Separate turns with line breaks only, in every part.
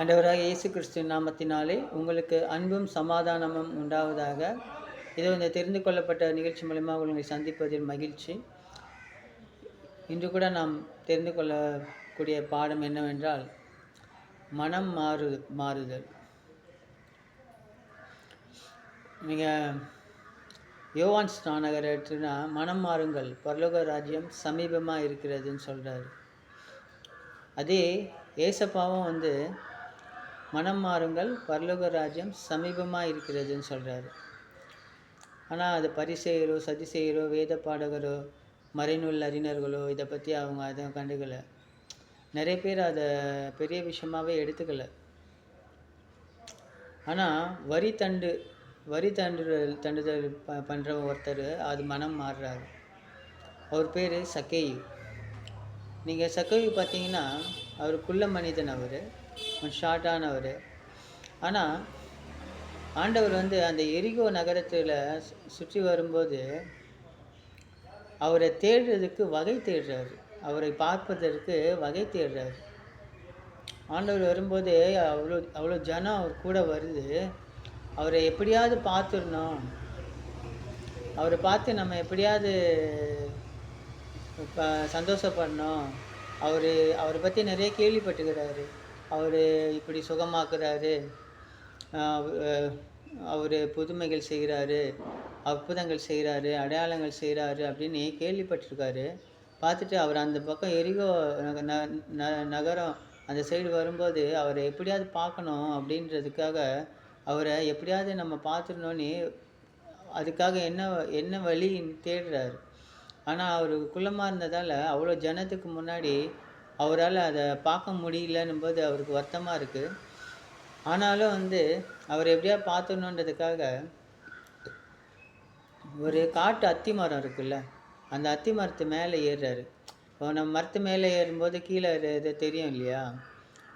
ஆண்டவராக இயேசு கிறிஸ்து நாமத்தினாலே உங்களுக்கு அன்பும் சமாதானமும் உண்டாவதாக. இது இந்த தெரிந்து கொள்ளப்பட்ட நிகழ்ச்சி மூலமாக உங்களை சந்திப்பதில் மகிழ்ச்சி. இன்று கூட நாம் தெரிந்து கொள்ளக்கூடிய பாடம் என்னவென்றால் மனம் மாறு மாறுதல். நீங்கள் யோவான் ஸ்நானகர் எடுத்துனா மனம் மாறுங்கள் பரலோக ராஜ்யம் சமீபமாக இருக்கிறதுன்னு சொல்கிறாரு அதே ஏசப்பாவும் வந்து மனம் மாறுங்கள் பரலோக ராஜ்யம் சமீபமாக இருக்கிறதுன்னு சொல்கிறாரு ஆனால் அது பரிசெயரோ சதிசெயரோ வேத பாடகரோ மறைநூல் அறிஞர்களோ இதை பற்றி அவங்க அதை கண்டுக்கலை. நிறைய பேர் அதை பெரிய விஷயமாவே எடுத்துக்கல. ஆனால் வரி தண்டு வரி தண்டுதல் தண்டுதல் ப பண்ணுற ஒருத்தர் அது மனம் மாறுறாரு. அவர் பேர் சக்கேயு. நீங்கள் சக்கேயு பார்த்தீங்கன்னா அவர் குள்ள மனிதன் அவர். ஷார்ட்டானவர். ஆனால் ஆண்டவர் வந்து அந்த எரிகோ நகரத்தில் சுற்றி வரும்போது அவரை தேடுறதுக்கு வகை தேடுறாரு. அவரை பார்ப்பதற்கு வகை தேடுறாரு. ஆண்டவர் வரும்போது அவ்வளோ அவ்வளோ ஜனம் அவர் கூட வருது. அவரை எப்படியாவது பார்த்துடணும். அவரை பார்த்து நம்ம எப்படியாவது இப்போ சந்தோஷப்படணும். அவர் அவரை பற்றி நிறைய கேள்விப்பட்டுக்கிறாரு. அவர் இப்படி சுகமாக்குறாரு. அவர் புதுமைகள் செய்கிறாரு அற்புதங்கள் செய்கிறாரு அடையாளங்கள் செய்கிறாரு அப்படின்னு கேள்விப்பட்டிருக்காரு. பார்த்துட்டு அவர் அந்த பக்கம் எரிகோ ந ந- நகரம் அந்த சைடு வரும்போது அவரை எப்படியாவது பார்க்கணும் அப்படின்றதுக்காக அவரை எப்படியாவது நம்ம பார்த்துடணும்னு அதுக்காக என்ன என்ன வழின்னு தேடுறாரு. ஆனால் அவர் குள்ளமாக இருந்ததால் அவ்வளோ ஜனத்துக்கு முன்னாடி அவரால் அதை பார்க்க முடியலன்னும் போது அவருக்கு வருத்தமாக இருக்குது ஆனாலும் வந்து அவர் எப்படியா பார்த்துடணுன்றதுக்காக ஒரு காட்டு அத்தி மரம் இருக்குல்ல அந்த அத்தி மரத்து மேலே ஏறுறாரு. இப்போ நம்ம மரத்து மேலே ஏறும்போது கீழே இது- தெரியும் இல்லையா?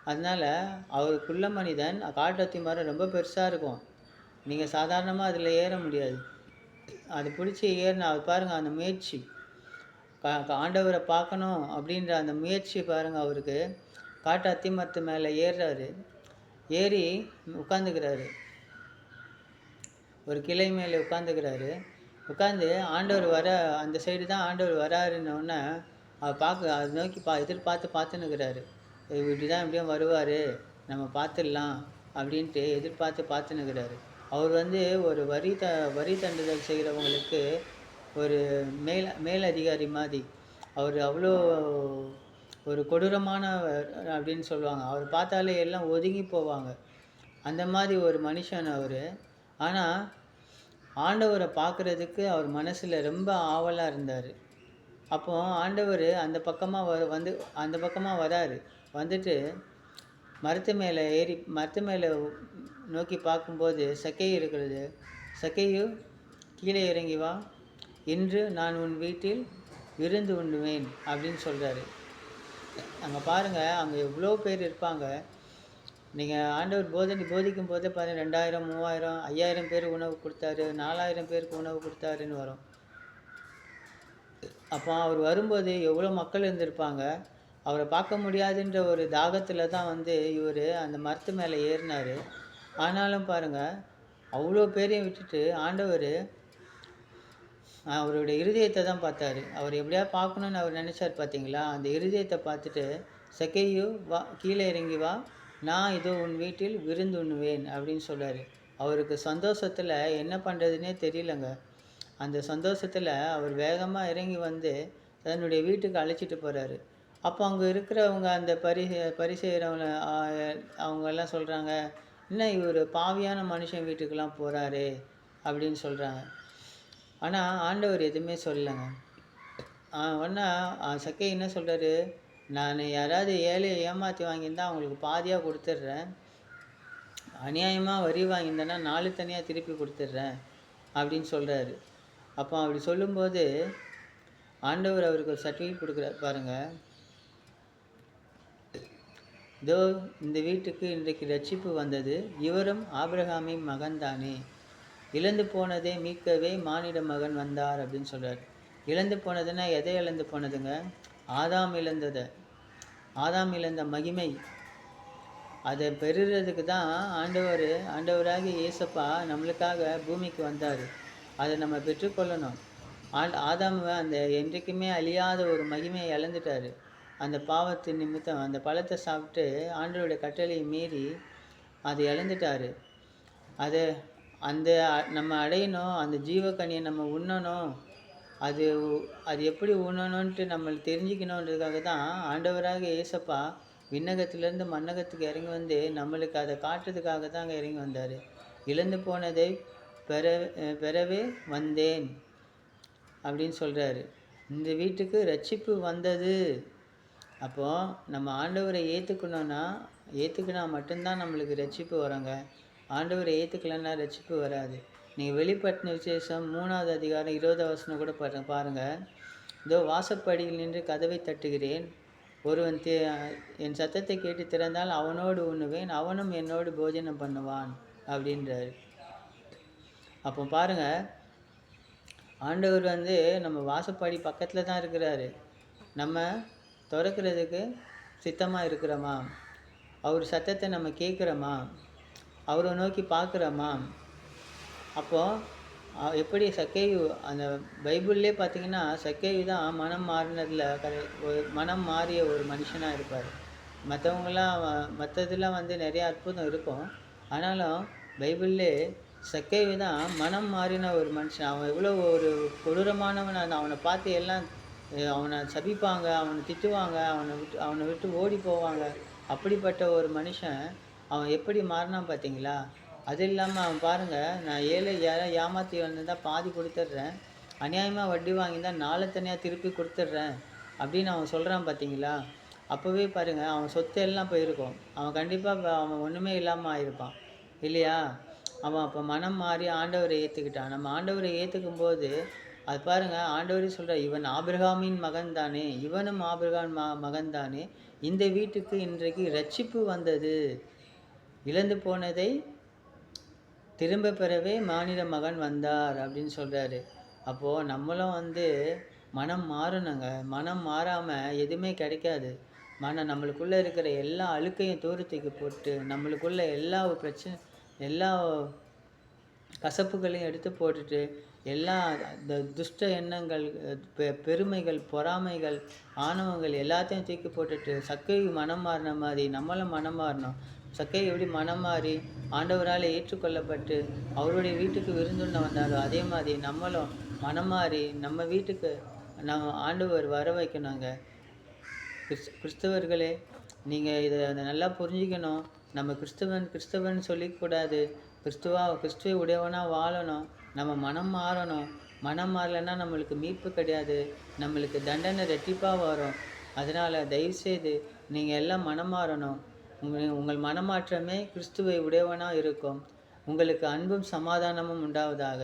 அதனால் அவர் குள்ள மனிதன் காட்டு அத்தி மரம் ரொம்ப பெருசாக இருக்கும். நீங்கள் சாதாரணமாக அதில் ஏற முடியாது. அது பிடிச்சி ஏறினா அது பாருங்கள் அந்த முயற்சி. ஆண்டவரை பார்க்கணும் அப்படின்ற அந்த முயற்சி பாருங்கள் அவருக்கு. காட்டு அத்திமரத்து மேலே ஏறுறாரு. ஏறி உட்காந்துக்கிறாரு. ஒரு கிளை மேலே உட்காந்துக்கிறாரு. உட்காந்து ஆண்டவர் வர அந்த சைடு தான் ஆண்டவர் வராருன்னொன்னே அவர் பார்க்க அதை நோக்கி பா எதிர்பார்த்து பார்த்துன்னுக்கிறாரு. இப்படி தான் எப்படியும் வருவார். நம்ம பார்த்துடலாம் அப்படின்ட்டு எதிர்பார்த்து பார்த்துன்னுக்கிறாரு. அவர் வந்து ஒரு வரி த வரி தண்டுதல் செய்கிறவங்களுக்கு ஒரு மேல் மேலதிகாரி மாதிரி. அவர் அவ்வளோ ஒரு கொடூரமானவர் அப்படின்னு சொல்லுவாங்க. அவர் பார்த்தாலே எல்லாம் ஒதுங்கி போவாங்க. அந்த மாதிரி ஒரு மனுஷன் அவர். ஆனால் ஆண்டவரை பார்க்குறதுக்கு அவர் மனசில் ரொம்ப ஆவலாக இருந்தார். அப்போ ஆண்டவர் அந்த பக்கமாக வ வந்து அந்த பக்கமாக வராரு. வந்துட்டு மரத்து மேலே ஏறி மரத்து மேலே நோக்கி பார்க்கும்போது சக்கை இருக்கிறது. சக்கையும் கீழே இறங்கி வா. இன்று நான் உன் வீட்டில் விருந்து உண்ணுவேன் அப்படின்னு சொல்கிறாரு அங்கே பாருங்கள் அங்கே எவ்வளோ பேர் இருப்பாங்க. நீங்கள் ஆண்டவர் போதனை போதிக்கும் போதே பாருங்கள் ரெண்டாயிரம் மூவாயிரம் ஐயாயிரம் பேர் உணவு கொடுத்தாரு நாலாயிரம் பேருக்கு உணவு கொடுத்தாருன்னு வரும். அப்போ அவர் வரும்போது எவ்வளோ மக்கள் இருந்திருப்பாங்க. அவரை பார்க்க முடியாதுன்ற ஒரு தாகத்தில் தான் வந்து இவர் அந்த மரத்து மேலே ஏறினார். ஆனாலும் பாருங்கள் அவ்வளோ பேரையும் விட்டுட்டு ஆண்டவர் அவருடைய இருதயத்தை தான் பார்த்தாரு. அவர் எப்படியா பார்க்கணுன்னு அவர் நினச்சார் பார்த்தீங்களா அந்த இருதயத்தை பார்த்துட்டு செக்கையு வா கீழே இறங்கி வா. நான் இதோ உன் வீட்டில் விருந்து உண்ணுவேன் அப்படின்னு சொல்றாரு. அவருக்கு சந்தோஷத்தில் என்ன பண்ணுறதுனே தெரியலங்க. அந்த சந்தோஷத்தில் அவர் வேகமாக இறங்கி வந்து தன்னுடைய வீட்டுக்கு அழைச்சிட்டு போகிறாரு அப்போ அங்கே இருக்கிறவங்க அந்த பரி பரிசெய்கிறவங்க அவங்க எல்லாம் சொல்கிறாங்க என்ன இவர் பாவியான மனுஷன் வீட்டுக்கெல்லாம் போகிறாரு அப்படின்னு சொல்கிறாங்க ஆனால் ஆண்டவர் எதுவுமே சொல்லலைங்க. ஒன்றா சக்கை என்ன சொல்கிறாரு நான் யாராவது ஏழையை ஏமாற்றி வாங்கியிருந்தா அவங்களுக்கு பாதியாக கொடுத்துட்றேன். அநியாயமாக வரி வாங்கியிருந்தேன்னா நாலு தனியாக திருப்பி கொடுத்துட்றேன் அப்படின்னு சொல்கிறாரு அப்போ அப்படி சொல்லும்போது ஆண்டவர் அவருக்கு ஒரு சர்டிஃபிகேட் கொடுக்குறாரு. பாருங்கள் இதோ இந்த வீட்டுக்கு இன்றைக்கு ரட்சிப்பு வந்தது. இவரும் ஆபிரகாமின் மகன்தானே. இழந்து போனதை மீட்கவே மானிட மகன் வந்தார் அப்படின்னு சொல்கிறார் இழந்து போனதுன்னா எதை இழந்து போனதுங்க? ஆதாம் இழந்ததை. ஆதாம் இழந்த மகிமை. அதை பெறுறதுக்கு தான் ஆண்டவர் ஆண்டவராக இயேசப்பா நம்மளுக்காக பூமிக்கு வந்தார். அதை நம்ம பெற்றுக்கொள்ளணும் ஆண்ட் ஆதாம் அந்த என்றைக்குமே அழியாத ஒரு மகிமையை இழந்துட்டாரு. அந்த பாவத்தின் நிமித்தம் அந்த பழத்தை சாப்பிட்டு ஆண்டவருடைய கட்டளையை மீறி அதை இழந்துட்டார். அதை அந்த நம்ம அடையணும் அந்த ஜீவக்கனியை நம்ம உண்ணணும். அது உ- அது எப்படி உண்ணணுன்ட்டு நம்மளுக்கு தெரிஞ்சுக்கணுன்றதுக்காக தான் ஆண்டவராக ஏசப்பா விண்ணகத்திலேருந்து மண்ணகத்துக்கு இறங்கி வந்து நம்மளுக்கு அதை காட்டுறதுக்காக தான் அங்கே இறங்கி வந்தார். இழந்து போனதை பெற பெறவே வந்தேன் அப்படின்னு சொல்கிறாரு இந்த வீட்டுக்கு ரட்சிப்பு வந்தது. அப்போது நம்ம ஆண்டவரை ஏற்றுக்கணுன்னா ஏற்றுக்கினா மட்டும்தான் நம்மளுக்கு ரட்சிப்பு வரோங்க. ஆண்டவரை ஏற்றுக்கலன்னா ரசிப்பு வராது. நீங்கள் வெளிப்பட்டின விசேஷம் மூணாவது அதிகாரம் இருபதாவது வசனம் கூட பாருங்க. பாருங்கள் இதோ வாசப்படியில் நின்று கதவை தட்டுகிறேன். ஒருவன் தே என் சத்தத்தை கேட்டு திறந்தால் அவனோடு உண்ணுவேன் அவனும் என்னோடு போஜனம் பண்ணுவான் அப்படின்றாரு. அப்போ பாருங்கள் ஆண்டவர் வந்து நம்ம வாசப்படி பக்கத்தில் தான் இருக்கிறாரு. நம்ம திறக்கிறதுக்கு சித்தமாக இருக்கிறோமா? அவர் சத்தத்தை நம்ம கேட்குறோமா? அவரை நோக்கி பார்க்குறோமா அப்போது எப்படி சக்கேயு அந்த பைபிள்லே பார்த்தீங்கன்னா சக்கேயு தான் மனம் மாறினதில் கரை ஒரு மனம் மாறிய ஒரு மனுஷனாக இருப்பார். மற்றவங்களாம் மற்றதெல்லாம் வந்து நிறைய அற்புதம் இருக்கும். ஆனாலும் பைபிள்லே சக்கேயு தான் மனம் மாறின ஒரு மனுஷன். அவன் எவ்வளோ ஒரு கொடூரமானவன். அந்த அவனை பார்த்து எல்லாம் அவனை சபிப்பாங்க அவனை திட்டுவாங்க அவனை விட்டு அவனை விட்டு ஓடி போவாங்க. அப்படிப்பட்ட ஒரு மனுஷன் அவன் எப்படி மாறினான் பார்த்தீங்களா? அது இல்லாமல் அவன் பாருங்கள் நான் ஏழை யாரை ஏமாற்றி வந்திருந்தா பாதி கொடுத்துட்றேன். அநியாயமாக வட்டி வாங்கியிருந்தா நாளை தனியாக திருப்பி கொடுத்துட்றேன் அப்படின்னு அவன் சொல்கிறான் பார்த்தீங்களா? அப்போவே பாருங்கள் அவன் சொத்து எல்லாம் போயிருக்கும். அவன் கண்டிப்பாக அவன் ஒன்றுமே இல்லாமல் ஆயிருப்பான். இல்லையா? அவன் அப்போ மனம் மாறி ஆண்டவரை ஏற்றுக்கிட்டான் நம்ம ஆண்டவரை ஏற்றுக்கும் போது அது பாருங்கள் ஆண்டவரே சொல்கிறார் இவன் ஆபிரகாமின் மகன் தானே இவனும் ஆபிரகாம் ம மகன் தானே இந்த வீட்டுக்கு இன்றைக்கு ரட்சிப்பு வந்தது. இழந்து போனதை திரும்ப பெறவே மாநில மகன் வந்தார் அப்படின்னு சொல்கிறாரு அப்போது நம்மளும் வந்து மனம் மாறணுங்க. மனம் மாறாமல் எதுவுமே கிடைக்காது. மனம் நம்மளுக்குள்ளே இருக்கிற எல்லா அழுக்கையும் தூரத்துக்கு போட்டு நம்மளுக்குள்ள எல்லா பிரச்சனை எல்லா கசப்புகளையும் எடுத்து போட்டுட்டு எல்லா இந்த துஷ்ட எண்ணங்கள் பெ- பெருமைகள் பொறாமைகள் ஆணவங்கள் எல்லாத்தையும் தூக்கி போட்டுட்டு சக்கை மனம் மாறின மாதிரி நம்மளும் மனம் மாறணும். சக்கை எப்படி மனம் மாறி ஆண்டவரால் ஏற்றுக்கொள்ளப்பட்டு அவருடைய வீட்டுக்கு விருந்துண்ண வந்தாரோ அதே மாதிரி நம்மளும் மனம் மாறி நம்ம வீட்டுக்கு நம்ம ஆண்டவர் வர வைக்கணுங்க. கிறிஸ் கிறிஸ்தவர்களே நீங்கள் இதை அதை நல்லா புரிஞ்சுக்கணும். நம்ம கிறிஸ்தவன் கிறிஸ்தவன் சொல்லிக்கூடாது. கிறிஸ்துவா கிறிஸ்துவ உடையவனாக வாழணும். நம்ம மனம் மாறணும். மனம் மாறலைன்னா நம்மளுக்கு மீட்பு கிடையாது. நம்மளுக்கு தண்டனை ரெட்டிப்பாக வரும். அதனால் தயவுசெய்து நீங்கள் எல்லாம் மனம் மாறணும். உங்கள் உங்கள் மனமாற்றமே கிறிஸ்துவை உடையவனாக இருக்கும் உங்களுக்கு அன்பும் சமாதானமும் உண்டாவதாக.